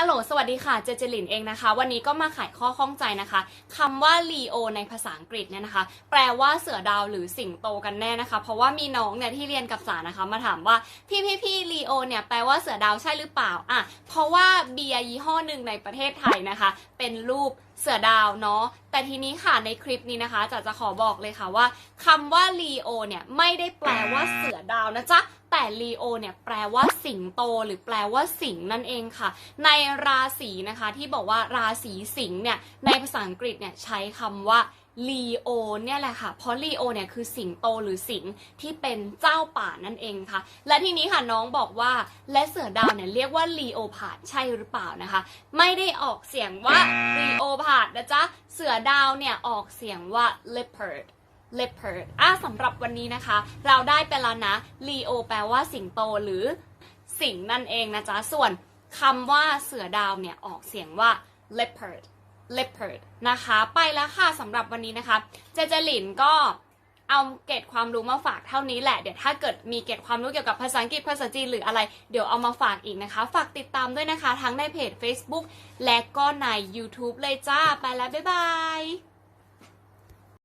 ฮัลโหล สวัสดีค่ะ เจเจลินเองนะคะ วันนี้ก็มาไขข้อข้องใจนะคะคำว่า Leo ในภาษาอังกฤษเนี่ยนะคะ แปลว่าเสือดาวหรือสิงโตกันแน่นะคะ เพราะว่ามีน้องเนี่ยที่เรียนกับสานะคะ มาถามว่าพี่พี่พี่ Leo เนี่ยแปลว่าเสือดาวใช่หรือเปล่า อะ เพราะว่าเบียร์ยี่ห้อหนึ่งในประเทศไทยนะคะ เป็นรูปเสือดาวเนาะ แต่ทีนี้ค่ะในคลิปนี้นะคะจะจะขอบอกเลยค่ะว่าคำว่า Leo เนี่ยไม่ได้แปลว่าเสือดาวนะจ๊ะแต่ Leo เนี่ยแปลว่าสิงโตหรือแปลว่าสิงนั่นเองค่ะ ในราศีนะคะที่บอกว่าราศีสิงเนี่ยในภาษาอังกฤษเนี่ยใช้คำว่า Leo เนี่ยแหละค่ะ เพราะ Leo เนี่ยคือสิงโตหรือสิงที่เป็นเจ้าป่านั่นเองค่ะ และทีนี้ค่ะน้องบอกว่าและเสือดาวเนี่ยเรียกว่า Leopard ใช่หรือเปล่านะคะ ไม่ได้ออกเสียงว่า Leopard นะจ๊ะ เสือดาวเนี่ยออกเสียงว่า Leopard leopard อะสำหรับวันนี้นะคะ เราได้ไปแล้วนะ Leo แปลว่าสิงโตหรือสิงนั่นเองนะจ๊ะ ส่วนคำว่าเสือดาวเนี่ยออกเสียงว่า leopard leopard นะคะ ไปแล้วค่ะสำหรับวันนี้นะคะ เจเจลินก็เอาเกร็ดความรู้มาฝากเท่านี้แหละ เดี๋ยวถ้าเกิดมีเกร็ดความรู้เกี่ยวกับภาษาอังกฤษภาษาจีนหรืออะไร เดี๋ยวเอามาฝากอีกนะคะ ฝากติดตามด้วยนะคะ ทั้งในเพจ Facebook และก็ใน YouTube เลยจ้า ไปแล้ว บ๊ายบาย